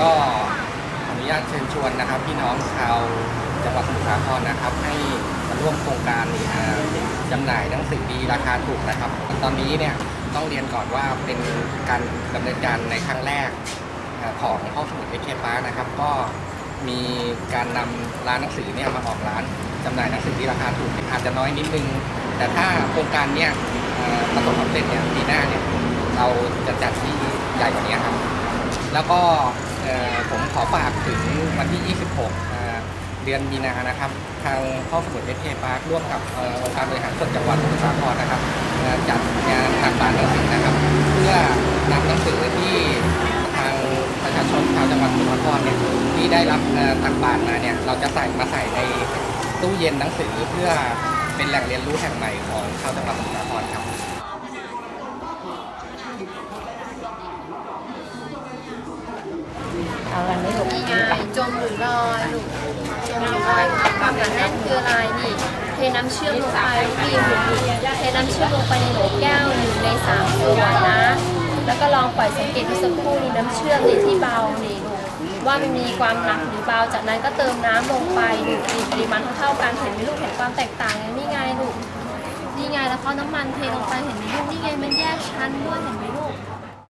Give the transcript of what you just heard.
ก็อนุญาตเชิญชวนนะครับพี่น้องชาวจังหวัดสมุทรสาครนะครับ ให้มาร่วมโครงการอ่าจำหน่ายหนังสือดีราคาถูกนะครับ ตอนนี้เนี่ยต้องเรียนก่อนว่าเป็นการดำเนินการในครั้งแรกของห้องสมุดเอเคปาร์นะครับ ก็มีการนำร้านหนังสือเนี่ยมาออกร้านจำหน่ายหนังสือที่ราคาถูกอาจจะน้อยนิดนึง แต่ถ้าโครงการเนี่ยประสบความสำเร็จเนี่ยปีหน้าเนี่ยเราจะจัดที่ใหญ่กว่านี้ครับ แล้วก็ ผมขอฝากถึงวันที่ 26 เดือนมีนานะครับ ทางห้องสมุดเอสเคพาร์คร่วมกับองค์การบริหารส่วนจังหวัดสมุทรสาครนะครับจัดงานตักบาตรหนังสือนะครับ เพื่อนำหนังสือที่ทางประชาชนชาวจังหวัดสมุทรสาครเนี่ยที่ได้รับเอ่อตักบาตรมาเนี่ยเราจะใส่มาใส่ในตู้เย็นหนังสือเพื่อเป็นแหล่งเรียนรู้แห่งใหม่ของชาวจังหวัดสมุทรสาครครับ ไงจมหรือลอยลูกจมหรือลอยความหนาแน่นคืออะไรนี่เทน้ำเชื่อมลงไปบีบเทน้ำเชื่อมลงไปในโหลแก้วหนึ่งในสามส่วนนะ แล้วก็ลองปล่อยสังเกตดูสักครู่นี่น้ำเชื่อมในที่เบานี่ว่ามันมีความหนักหรือเบา จากนั้นก็เติมน้ำลงไปลูกมีปริมาณเท่ากันเห็นไหมลูกเห็นความแตกต่างนี่ไงลูกนี่ไงแล้วก็น้ำมันเทลงไปเห็นไหมลูกนี่ไงมันแยกชั้นด้วยเห็นไหมลูก